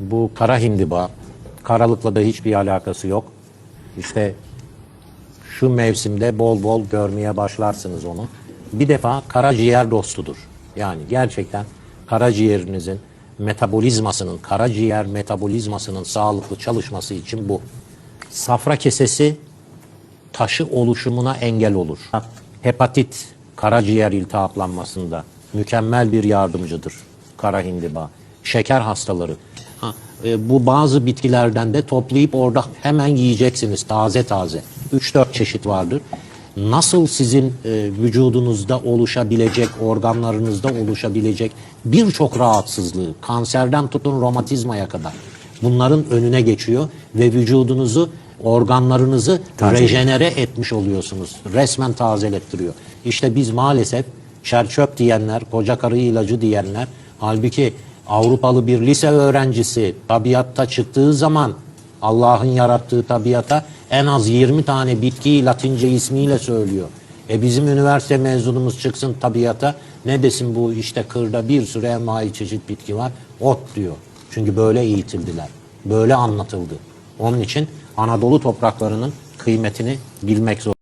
Bu kara hindiba, karalıkla da hiçbir alakası yok. İşte şu mevsimde bol bol görmeye başlarsınız onu. Bir defa karaciğer dostudur. Yani gerçekten karaciğerinizin metabolizmasının, karaciğer metabolizmasının sağlıklı çalışması için bu. Safra kesesi taşı oluşumuna engel olur. Hepatit, karaciğer iltihaplanmasında mükemmel bir yardımcıdır kara hindiba. Şeker hastaları. Ha, e, bu bazı bitkilerden de toplayıp orada hemen yiyeceksiniz taze taze. 3-4 çeşit vardır. Nasıl sizin e, vücudunuzda oluşabilecek, organlarınızda oluşabilecek birçok rahatsızlığı, kanserden tutun romatizmaya kadar bunların önüne geçiyor ve vücudunuzu, organlarınızı rejenere etmiş oluyorsunuz. Resmen tazelettiriyor. İşte biz maalesef çerçöp diyenler, koca karı ilacı diyenler, halbuki Avrupalı bir lise öğrencisi tabiatta çıktığı zaman Allah'ın yarattığı tabiata en az 20 tane bitkiyi Latince ismiyle söylüyor. E bizim üniversite mezunumuz çıksın tabiata ne desin bu işte kırda bir sürü envai çeşit bitki var ot diyor. Çünkü böyle eğitildiler. Böyle anlatıldı. Onun için Anadolu topraklarının kıymetini bilmek zor.